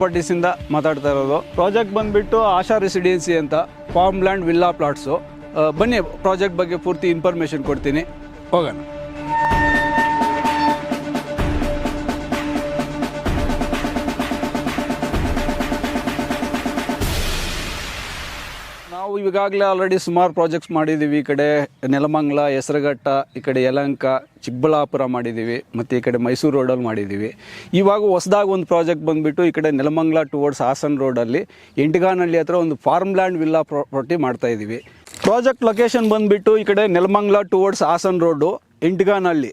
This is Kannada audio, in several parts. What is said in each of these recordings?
ಪ್ರಾಪರ್ಟೀಸಿಂದ ಮಾತಾಡ್ತಾ ಇರೋದು. ಪ್ರಾಜೆಕ್ಟ್ ಬಂದ್ಬಿಟ್ಟು ಆಶಾ ರೆಸಿಡೆನ್ಸಿ ಅಂತ ಫಾರ್ಮ್ ಲ್ಯಾಂಡ್ ವಿಲ್ಲಾ ಪ್ಲಾಟ್ಸು ಬನ್ನಿ ಪ್ರಾಜೆಕ್ಟ್ ಬಗ್ಗೆ ಪೂರ್ತಿ ಇನ್ಫಾರ್ಮೇಷನ್ ಕೊಡ್ತೀನಿ. ಹೋಗೋಣ. ಈಗಾಗಲೇ ಆಲ್ರೆಡಿ ಸುಮಾರು ಪ್ರಾಜೆಕ್ಟ್ಸ್ ಮಾಡಿದ್ದೀವಿ ಈ ಕಡೆ ನೆಲಮಂಗ್ಲ, ಹೆಸರುಘಟ್ಟ, ಈ ಕಡೆ ಯಲಂಕ, ಚಿಕ್ಕಬಳ್ಳಾಪುರ ಮಾಡಿದ್ದೀವಿ ಮತ್ತು ಈ ಕಡೆ ಮೈಸೂರು ರೋಡಲ್ಲಿ ಮಾಡಿದ್ದೀವಿ ಇವಾಗ ಹೊಸದಾಗಿ ಒಂದು ಪ್ರಾಜೆಕ್ಟ್ ಬಂದುಬಿಟ್ಟು ಈ ಕಡೆ ನೆಲಮಂಗಲ ಟುವರ್ಡ್ಸ್ ಹಾಸನ್ ರೋಡಲ್ಲಿ ಎಂಟಗಾನಹಳ್ಳಿ ಹತ್ರ ಒಂದು ಫಾರ್ಮ್ ಲ್ಯಾಂಡ್ ವಿಲ್ಲಾ ಪ್ರಾಪರ್ಟಿ ಮಾಡ್ತಾ ಇದ್ದೀವಿ ಪ್ರಾಜೆಕ್ಟ್ ಲೊಕೇಶನ್ ಬಂದುಬಿಟ್ಟು ಈ ಕಡೆ ನೆಲಮಂಗಲ ಟುವರ್ಡ್ಸ್ ಹಾಸನ್ ರೋಡು ಎಂಟಗಾನಹಳ್ಳಿ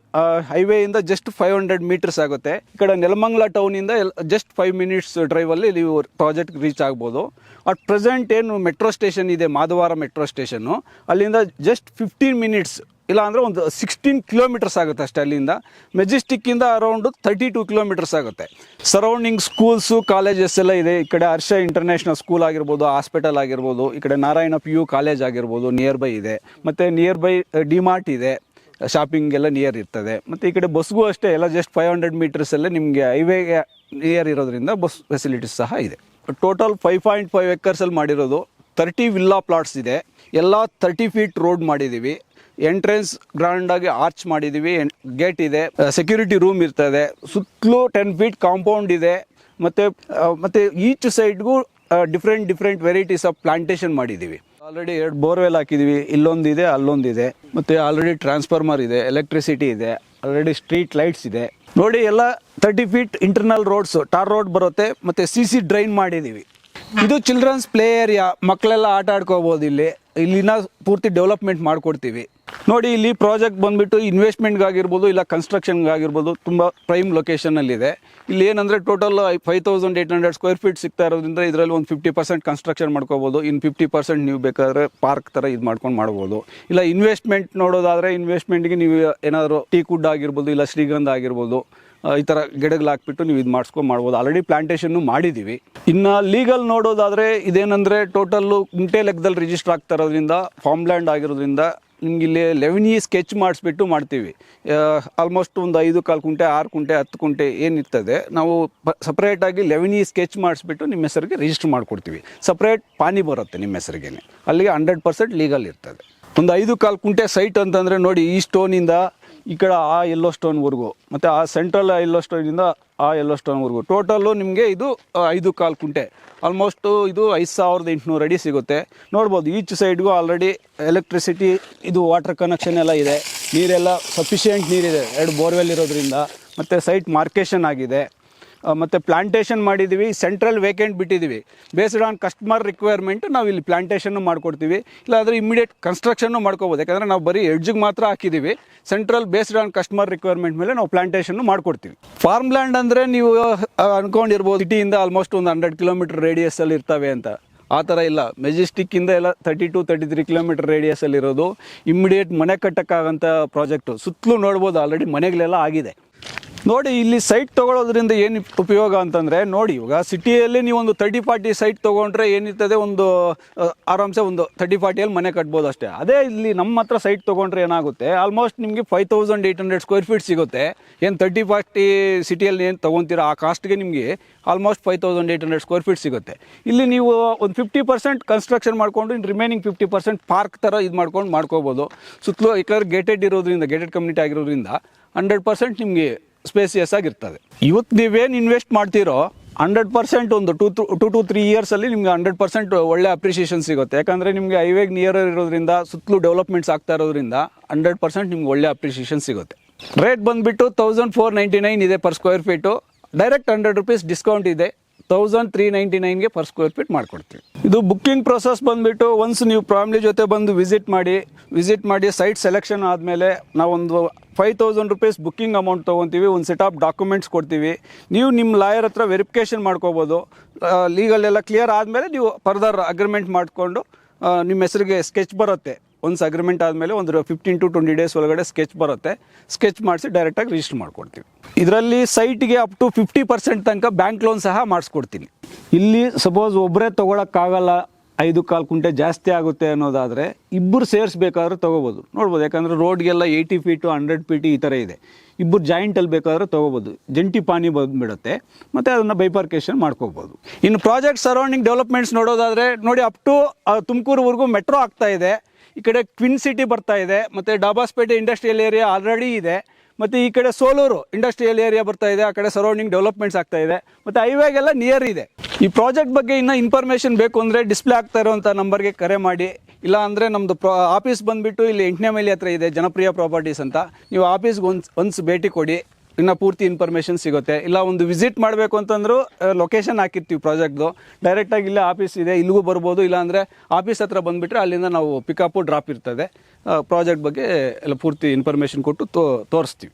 ಹೈವೇಯಿಂದ ಜಸ್ಟ್ ಫೈವ್ ಹಂಡ್ರೆಡ್ ಮೀಟರ್ಸ್ ಆಗುತ್ತೆ. ಈ ಕಡೆ ನೆಲಮಂಗ್ಲ ಟೌನಿಂದ ಜಸ್ಟ್ ಫೈವ್ ಮಿನಿಟ್ಸ್ ಡ್ರೈವಲ್ಲಿ ನೀವು ಪ್ರಾಜೆಕ್ಟ್ ರೀಚ್ ಆಗ್ಬೋದು. ಅಟ್ ಪ್ರೆಸೆಂಟ್ ಏನು ಮೆಟ್ರೋ ಸ್ಟೇಷನ್ ಇದೆ ಮಾಧವಾರ ಮೆಟ್ರೋ ಸ್ಟೇಷನ್ನು ಅಲ್ಲಿಂದ ಜಸ್ಟ್ ಫಿಫ್ಟೀನ್ ಮಿನಿಟ್ಸ್ ಇಲ್ಲ ಅಂದರೆ ಒಂದು ಸಿಕ್ಸ್ಟೀನ್ ಕಿಲೋಮೀಟರ್ಸ್ ಆಗುತ್ತೆ ಅಷ್ಟೇ ಅಲ್ಲಿಂದ. ಮೆಜೆಸ್ಟಿಕ್ಕಿಂದ ಅರೌಂಡ್ ತರ್ಟಿ ಟು ಕಿಲೋಮೀಟರ್ಸ್ ಆಗುತ್ತೆ. ಸರೌಂಡಿಂಗ್ ಸ್ಕೂಲ್ಸು ಕಾಲೇಜಸ್ ಎಲ್ಲ ಇದೆ. ಈ ಕಡೆ ಹರ್ಷ ಇಂಟರ್ನ್ಯಾಷನಲ್ ಸ್ಕೂಲ್ ಆಗಿರ್ಬೋದು ಹಾಸ್ಪಿಟಲ್ ಆಗಿರ್ಬೋದು, ಈ ಕಡೆ ನಾರಾಯಣ ಪಿ ಯು ಕಾಲೇಜ್ ಆಗಿರ್ಬೋದು ನಿಯರ್ ಬೈ ಇದೆ. ಮತ್ತು ನಿಯರ್ ಬೈ ಡಿಮಾರ್ಟ್ ಇದೆ. ಶಾಪಿಂಗ್ ಎಲ್ಲ ನಿಯರ್ ಇರ್ತದೆ. ಮತ್ತು ಈ ಕಡೆ ಬಸ್ಗೂ ಅಷ್ಟೇ, ಎಲ್ಲ ಜಸ್ಟ್ ಫೈವ್ ಹಂಡ್ರೆಡ್ ಮೀಟರ್ಸಲ್ಲೇ ನಿಮಗೆ ಹೈವೇಗೆ ನಿಯರ್ ಇರೋದ್ರಿಂದ ಬಸ್ ಫೆಸಿಲಿಟೀಸ್ ಸಹ ಇದೆ. ಟೋಟಲ್ ಫೈವ್ ಪಾಯಿಂಟ್ ಫೈವ್ ಎಕರ್ಸಲ್ಲಿ ಮಾಡಿರೋದು ತರ್ಟಿ ವಿಲ್ಲಾ ಪ್ಲಾಟ್ಸ್ ಇದೆ. ಎಲ್ಲ ತರ್ಟಿ ಫೀಟ್ ರೋಡ್ ಮಾಡಿದ್ದೀವಿ ಎಂಟ್ರೆನ್ಸ್ ಗ್ರ್ಯಾಂಡಾಗಿ ಆರ್ಚ್ ಮಾಡಿದ್ದೀವಿ ಗೇಟ್ ಇದೆ. ಸೆಕ್ಯೂರಿಟಿ ರೂಮ್ ಇರ್ತದೆ. ಸುತ್ತಲೂ ಟೆನ್ ಫೀಟ್ ಕಾಂಪೌಂಡ್ ಇದೆ. ಮತ್ತು ಮತ್ತು each ಸೈಡ್ಗೂ different different varieties of plantation ಮಾಡಿದ್ದೀವಿ ಆಲ್ರೆಡಿ ಎರಡು ಬೋರ್ವೆಲ್ ಹಾಕಿದ್ದೀವಿ ಇಲ್ಲೊಂದಿದೆ, ಅಲ್ಲೊಂದಿದೆ. ಮತ್ತು ಆಲ್ರೆಡಿ ಟ್ರಾನ್ಸ್ಫಾರ್ಮರ್ ಇದೆ ಎಲೆಕ್ಟ್ರಿಸಿಟಿ ಇದೆ ಆಲ್ರೆಡಿ ಸ್ಟ್ರೀಟ್ ಲೈಟ್ಸ್ ಇದೆ. ನೋಡಿ, ಎಲ್ಲ thirty feet internal roads tar road ಬರುತ್ತೆ, ಮತ್ತೆ ಸಿ ಸಿ ಡ್ರೈನ್ ಮಾಡಿದ್ದೀವಿ ಇದು ಚಿಲ್ಡ್ರನ್ಸ್ ಪ್ಲೇ ಏರಿಯಾ ಮಕ್ಕಳೆಲ್ಲ ಆಟ ಆಡ್ಕೋಬೋದು ಇಲ್ಲಿ. ಇಲ್ಲಿನ ಪೂರ್ತಿ ಡೆವಲಪ್ಮೆಂಟ್ ಮಾಡಿಕೊಡ್ತೀವಿ. ನೋಡಿ, ಇಲ್ಲಿ ಪ್ರಾಜೆಕ್ಟ್ ಬಂದುಬಿಟ್ಟು ಇನ್ವೆಸ್ಟ್ಮೆಂಟ್ಗಾಗಿರ್ಬೋದು ಇಲ್ಲ ಕನ್ಸ್ಟ್ರಕ್ಷನ್ಗಾಗಿರ್ಬೋದು ತುಂಬ ಪ್ರೈಮ್ ಲೊಕೇಶನಲ್ಲಿದೆ ಇಲ್ಲಿ ಏನಂದರೆ total five thousand eight hundred square feet ಸಿಗ್ತಾ ಇರೋದ್ರಿಂದ ಇದರಲ್ಲಿ ಒಂದು ಫಿಫ್ಟಿ ಪರ್ಸೆಂಟ್ ಕನ್ಸ್ಟ್ರಕ್ಷನ್ ಮಾಡ್ಕೋಬೋದು. ಇನ್ನು ಫಿಫ್ಟಿ ಪರ್ಸೆಂಟ್ ನೀವು ಬೇಕಾದ್ರೆ ಪಾರ್ಕ್ ಥರ ಇದು ಮಾಡ್ಕೊಂಡು ಮಾಡ್ಬೋದು. ಇಲ್ಲ ಇನ್ವೆಸ್ಟ್ಮೆಂಟ್ ನೋಡೋದಾದರೆ ಇನ್ವೆಸ್ಟ್ಮೆಂಟ್ಗೆ ನೀವು ಏನಾದರೂ ಟೀ ಕುಡ್ ಆಗಿರ್ಬೋದು, ಇಲ್ಲ ಶ್ರೀಗಂಧ ಆಗಿರ್ಬೋದು ಈ ಥರ ಗಿಡಗಳು ಹಾಕ್ಬಿಟ್ಟು ನೀವು ಇದು ಮಾಡಿಸ್ಕೊಂಡು ಮಾಡ್ಬೋದು. ಆಲ್ರೆಡಿ ಪ್ಲಾಂಟೇಷನ್ನು ಮಾಡಿದ್ದೀವಿ ಇನ್ನು ಲೀಗಲ್ ನೋಡೋದಾದರೆ ಇದೇನಂದರೆ ಟೋಟಲ್ಲು ಕುಂಟೆ ಲೆಕ್ಕದಲ್ಲಿ ರಿಜಿಸ್ಟರ್ ಆಗ್ತಾ ಇರೋದ್ರಿಂದ ಫಾರ್ಮ್ ಲ್ಯಾಂಡ್ ಆಗಿರೋದ್ರಿಂದ ಇಲ್ಲಿ ಲೆವೆನ್ ಸ್ಕೆಚ್ ಮಾಡಿಸ್ಬಿಟ್ಟು ಮಾಡ್ತೀವಿ. ಆಲ್ಮೋಸ್ಟ್ ಒಂದು ಐದು ಕಾಲು ಕುಂಟೆ, ಆರು ಕುಂಟೆ, ಹತ್ತು ಕುಂಟೆ ಏನಿರ್ತದೆ, ನಾವು ಸಪ್ರೇಟಾಗಿ ಲೆವೆನ್ ಸ್ಕೆಚ್ ಮಾಡಿಸ್ಬಿಟ್ಟು ನಿಮ್ಮ ಹೆಸರಿಗೆ ರಿಜಿಸ್ಟರ್ ಮಾಡಿಕೊಡ್ತೀವಿ. ಸಪ್ರೇಟ್ ಪಾನಿ ಬರುತ್ತೆ ನಿಮ್ಮ ಹೆಸರಿಗೆ ಅಲ್ಲಿಗೆ ಹಂಡ್ರೆಡ್ ಪರ್ಸೆಂಟ್ ಲೀಗಲ್ ಇರ್ತದೆ. ಒಂದು ಐದು ಕಾಲು ಕುಂಟೆ ಸೈಟ್ ಅಂತಂದರೆ ನೋಡಿ, ಈ ಸ್ಟೋನಿಂದ ಈ ಕಡೆ ಆ ಎಲ್ಲೋ ಸ್ಟೋನ್ವರೆಗೂ ಮತ್ತು ಆ ಸೆಂಟ್ರಲ್ ಎಲ್ಲೋ ಸ್ಟೋನಿಂದ ಆ ಎಲ್ಲೋ ಸ್ಟೋನ್ವರೆಗೂ ಟೋಟಲ್ಲು ನಿಮಗೆ ಇದು ಐದು ಕಾಲು ಕುಂಟೆ. ಆಲ್ಮೋಸ್ಟು ಇದು ಐದು ಸಾವಿರದ ಎಂಟುನೂರು ಅಡಿ ಸಿಗುತ್ತೆ. ನೋಡ್ಬೋದು ಈಚ್ ಸೈಡ್ಗೂ ಆಲ್ರೆಡಿ ಎಲೆಕ್ಟ್ರಿಸಿಟಿ ಇದು ವಾಟರ್ ಕನೆಕ್ಷನ್ ಎಲ್ಲ ಇದೆ. ನೀರೆಲ್ಲ ಸಫಿಷಿಯೆಂಟ್ ನೀರಿದೆ. ಎರಡು ಬೋರ್ವೆಲ್ ಇರೋದ್ರಿಂದ, ಮತ್ತು ಸೈಟ್ ಮಾರ್ಕೇಶನ್ ಆಗಿದೆ. ಮತ್ತು ಪ್ಲಾಂಟೇಷನ್ ಮಾಡಿದ್ದೀವಿ ಸೆಂಟ್ರಲ್ ವೇಕೆಂಟ್ ಬಿಟ್ಟಿದ್ದೀವಿ ಬೇಸ್ಡ್ ಆನ್ ಕಸ್ಟಮರ್ ರಿಕ್ವೈರ್ಮೆಂಟ್ ನಾವು ಇಲ್ಲಿ ಪ್ಲಾಂಟೇಶನ್ನು ಮಾಡ್ಕೊಡ್ತೀವಿ. ಇಲ್ಲಾಂದರೆ ಇಮಿಡಿಯೇಟ್ ಕನ್ಸ್ಟ್ರಕ್ಷನ್ನು ಮಾಡ್ಕೋಬೋದು. ಯಾಕಂದರೆ ನಾವು ಬರೀ ಎಡ್ಜಿಗೆ ಮಾತ್ರ ಹಾಕಿದ್ದೀವಿ central based on customer requirement ಮೇಲೆ ನಾವು ಪ್ಲಾಂಟೇಶನ್ನು ಮಾಡ್ಕೊಡ್ತೀವಿ. ಫಾರ್ಮ್ ಲ್ಯಾಂಡ್ ಅಂದರೆ ನೀವು ಅಂದ್ಕೊಂಡಿರ್ಬೋದು ಸಿಟಿಯಿಂದ ಆಲ್ಮೋಸ್ಟ್ ಒಂದು ಹಂಡ್ರೆಡ್ ಕಿಲೋಮೀಟರ್ ರೇಡಿಯಸ್ಸಲ್ಲಿ ಇರ್ತವೆ ಅಂತ. ಆ ಥರ ಇಲ್ಲ. ಮೆಜೆಸ್ಟಿಕ್ಕಿಂದ ಎಲ್ಲ thirty two thirty three kilometre ರೇಡಿಯಸ್ಸಲ್ಲಿರೋದು immediate ಮನೆ ಕಟ್ಟಕ್ಕಾಗಂಥ ಪ್ರಾಜೆಕ್ಟು ಸುತ್ತಲೂ ನೋಡ್ಬೋದು ಆಲ್ರೆಡಿ ಮನೆಗಳೆಲ್ಲ ಆಗಿದೆ. ನೋಡಿ, ಇಲ್ಲಿ ಸೈಟ್ ತೊಗೊಳೋದ್ರಿಂದ ಏನು ಉಪಯೋಗ ಅಂತಂದರೆ, ನೋಡಿ, ಇವಾಗ ಸಿಟಿಯಲ್ಲಿ ನೀವು ಒಂದು ತರ್ಟಿ ಫಾರ್ಟಿ ಸೈಟ್ ತೊಗೊಂಡ್ರೆ ಏನಿರ್ತದೆ, ಒಂದು ಆರಾಮ್ಸೆ ಒಂದು ತರ್ಟಿ ಫಾರ್ಟಿಯಲ್ಲಿ ಮನೆ ಕಟ್ಬೋದು ಅಷ್ಟೇ. ಅದೇ ಇಲ್ಲಿ ನಮ್ಮ ಹತ್ರ ಸೈಟ್ ತೊಗೊಂಡ್ರೆ ಏನಾಗುತ್ತೆ ಆಲ್ಮೋಸ್ಟ್ ನಿಮಗೆ five thousand eight hundred square feet ಸಿಗುತ್ತೆ. ಏನು ತರ್ಟಿ ಫಾರ್ಟಿ ಸಿಟಿಯಲ್ಲಿ ಏನು ತೊಗೊತೀರ, ಆ ಕಾಸ್ಟ್ಗೆ ನಿಮಗೆ almost five thousand eight hundred square feet ಸಿಗುತ್ತೆ. ಇಲ್ಲಿ ನೀವು ಒಂದು ಫಿಫ್ಟಿ ಪರ್ಸೆಂಟ್ ಕನ್ಸ್ಟ್ರಕ್ಷನ್ ಮಾಡಿಕೊಂಡು ಇನ್ನು ರಿಮೈನಿಂಗ್ ಫಿಫ್ಟಿ ಪರ್ಸೆಂಟ್ ಪಾರ್ಕ್ ಥರ ಇದು ಮಾಡ್ಕೊಂಡು ಮಾಡ್ಕೋಬೋದು. ಸುತ್ತಲೂ ಯಾಕಂದ್ರೆ ಗೇಟೆಡ್ ಇರೋದ್ರಿಂದ ಗೇಟೆಡ್ ಕಮ್ಯುನಿಟಿ ಆಗಿರೋದ್ರಿಂದ ಹಂಡ್ರೆಡ್ ಪರ್ಸೆಂಟ್ ನಿಮಗೆ ಸ್ಪೇಸಿಯಸ್ ಆಗಿರ್ತದೆ. ಇವತ್ತು ನೀವೇನು ಇನ್ವೆಸ್ಟ್ ಮಾಡ್ತೀರೋ ಹಂಡ್ರೆಡ್ ಪರ್ಸೆಂಟ್ ಒಂದು ಟೂ ಟು ಟು ತ್ರೀ ಇಯರ್ಸಲ್ಲಿ ನಿಮ್ಗೆ ಹಂಡ್ರೆಡ್ ಪರ್ಸೆಂಟ್ ಒಳ್ಳೆ ಅಪ್ರಿಷಿಯೇಷನ್ ಸಿಗುತ್ತೆ. ಯಾಕಂದರೆ ನಿಮಗೆ ಹೈವೇಗೆ ನಿಯರ್ ಇರೋದ್ರಿಂದ, ಸುತ್ತಲೂ ಡೆವಲಪ್ಮೆಂಟ್ಸ್ ಆಗ್ತಾ ಇರೋದ್ರಿಂದ ಹಂಡ್ರೆಡ್ ಪರ್ಸೆಂಟ್ ನಿಮ್ಗೆ ಒಳ್ಳೆ ಅಪ್ರಿಷಿಯೇಷನ್ ಸಿಗುತ್ತೆ. ರೇಟ್ ಬಂದುಬಿಟ್ಟು ತೌಸಂಡ್ ಫೋರ್ ನೈಂಟಿ ನೈನ್ ಇದೆ per square feet direct hundred rupees discount ಇದೆ. ತೌಸಂಡ್ ತ್ರೀ ನೈಂಟಿ ನೈನ್ಗೆ ಪರ್ ಸ್ಕ್ವೇರ್ ಫೀಟ್ ಮಾಡಿಕೊಡ್ತೀವಿ. ಇದು ಬುಕ್ಕಿಂಗ್ ಪ್ರೊಸೆಸ್ ಬಂದುಬಿಟ್ಟು ಒನ್ಸ್ ನೀವು ಫ್ಯಾಮ್ಲಿ ಜೊತೆ ಬಂದು ವಿಸಿಟ್ ಮಾಡಿ ವಿಸಿಟ್ ಮಾಡಿ ಸೈಟ್ ಸೆಲೆಕ್ಷನ್ ಆದಮೇಲೆ ನಾವೊಂದು five thousand rupees booking amount ತೊಗೊತೀವಿ, ಒಂದು ಸೆಟ್ ಆಫ್ ಡಾಕ್ಯುಮೆಂಟ್ಸ್ ಕೊಡ್ತೀವಿ. ನೀವು ನಿಮ್ಮ ಲಾಯರ್ ಹತ್ರ ವೆರಿಫಿಕೇಷನ್ ಮಾಡ್ಕೋಬೋದು. ಲೀಗಲ್ ಎಲ್ಲ ಕ್ಲಿಯರ್ ಆದಮೇಲೆ ನೀವು ಫರ್ದರ್ ಅಗ್ರಿಮೆಂಟ್ ಮಾಡಿಕೊಂಡು ನಿಮ್ಮ ಹೆಸರಿಗೆ ಸ್ಕೆಚ್ ಬರುತ್ತೆ. ಒನ್ಸ್ ಅಗ್ರಿಮೆಂಟ್ ಆದಮೇಲೆ ಒಂದು ಫಿಫ್ಟೀನ್ ಟು ಟ್ವೆಂಟಿ ಡೇಸ್ ಒಳಗಡೆ ಸ್ಕೆಚ್ ಬರುತ್ತೆ. ಸ್ಕೆಚ್ ಮಾಡಿಸಿ ಡೈರೆಕ್ಟಾಗಿ ರಿಜಿಸ್ಟರ್ ಮಾಡ್ಕೊಡ್ತೀವಿ. ಇದರಲ್ಲಿ ಸೈಟ್ಗೆ ಅಪ್ ಟು ಫಿಫ್ಟಿ ಪರ್ಸೆಂಟ್ ತನಕ ಬ್ಯಾಂಕ್ ಲೋನ್ ಸಹ ಮಾಡಿಸ್ಕೊಡ್ತೀನಿ. ಇಲ್ಲಿ ಸಪೋಸ್ ಒಬ್ಬರೇ ತೊಗೊಳಕ್ಕಾಗಲ್ಲ, ಐದು ಕಾಲು ಕುಂಟೆ ಜಾಸ್ತಿ ಆಗುತ್ತೆ ಅನ್ನೋದಾದರೆ ಇಬ್ಬರು ಸೇರಿಸ್ಬೇಕಾದ್ರೂ ತೊಗೋಬೋದು. ನೋಡ್ಬೋದು, ಯಾಕಂದರೆ ರೋಡ್ಗೆಲ್ಲ ಏಯ್ಟಿ ಫೀಟು ಹಂಡ್ರೆಡ್ ಫೀಟ್ ಈ ಥರ ಇದೆ. ಇಬ್ಬರು ಜಾಯಿಂಟಲ್ಲಿ ಬೇಕಾದರೂ ತೊಗೋಬೋದು. ಜಂಟಿ ಪಾನಿ ಬಂದುಬಿಡುತ್ತೆ. ಮತ್ತು ಅದನ್ನು ಬೈಪಾರ್ಕೇಶನ್ ಮಾಡ್ಕೋಬೋದು. ಇನ್ನು ಪ್ರಾಜೆಕ್ಟ್ ಸರೌಂಡಿಂಗ್ ಡೆವಲಪ್ಮೆಂಟ್ಸ್ ನೋಡೋದಾದರೆ ನೋಡಿ ಅಪ್ ಟು ತುಮಕೂರುವರೆಗೂ ಮೆಟ್ರೋ ಆಗ್ತಾ ಇದೆ. ಈ ಕಡೆ ಕ್ವಿನ್ ಸಿಟಿ ಬರ್ತಾ ಇದೆ, ಮತ್ತು ಡಾಬಾಸ್ಪೇಟೆ ಇಂಡಸ್ಟ್ರಿಯಲ್ ಏರಿಯಾ ಆಲ್ರೆಡಿ ಇದೆ, ಮತ್ತು ಈ ಕಡೆ ಸೋಲೂರು ಇಂಡಸ್ಟ್ರಿಯಲ್ ಏರಿಯಾ ಬರ್ತಾ ಇದೆ, ಆ ಕಡೆ ಸರೌಂಡಿಂಗ್ ಡೆವಲಪ್ಮೆಂಟ್ಸ್ ಆಗ್ತಾ ಇದೆ, ಮತ್ತು ಹೈವೇಗೆಲ್ಲ ನಿಯರ್ ಇದೆ. ಈ ಪ್ರಾಜೆಕ್ಟ್ ಬಗ್ಗೆ ಇನ್ನೂ ಇನ್ಫಾರ್ಮೇಷನ್ ಬೇಕು ಅಂದರೆ ಡಿಸ್ಪ್ಲೇ ಆಗ್ತಾ ಇರೋವಂಥ ನಂಬರ್ಗೆ ಕರೆ ಮಾಡಿ, ಇಲ್ಲ ಅಂದರೆ ನಮ್ಮದು ಪ್ರಾ ಆಫೀಸ್ ಬಂದುಬಿಟ್ಟು ಇಲ್ಲಿ ಎಂಟನೇ ಮೈಲಿ ಹತ್ರ ಇದೆ ಜನಪ್ರಿಯ ಪ್ರಾಪರ್ಟೀಸ್ ಅಂತ, ನೀವು ಆಫೀಸ್ಗೆ ಒಂದು ಒನ್ಸ್ ಭೇಟಿ ಕೊಡಿ. ಇನ್ನು ಪೂರ್ತಿ ಇನ್ಫಾರ್ಮೇಷನ್ ಸಿಗುತ್ತೆ. ಇಲ್ಲ, ಒಂದು ವಿಸಿಟ್ ಮಾಡಬೇಕು ಅಂತಂದ್ರು ಲೊಕೇಶನ್ ಹಾಕಿರ್ತೀವಿ ಪ್ರಾಜೆಕ್ಟ್ದು ಡೈರೆಕ್ಟಾಗಿ ಇಲ್ಲೇ ಆಫೀಸ್ ಇದೆ, ಇಲ್ಲಿಗೂ ಬರ್ಬೋದು, ಇಲ್ಲಾಂದರೆ ಆಫೀಸ್ ಹತ್ರ ಬಂದುಬಿಟ್ರೆ ಅಲ್ಲಿಂದ ನಾವು ಪಿಕಪ್ಪು ಡ್ರಾಪ್ ಇರ್ತದೆ. ಪ್ರಾಜೆಕ್ಟ್ ಬಗ್ಗೆ ಎಲ್ಲ ಪೂರ್ತಿ ಇನ್ಫಾರ್ಮೇಷನ್ ಕೊಟ್ಟು ತೋರಿಸ್ತೀವಿ.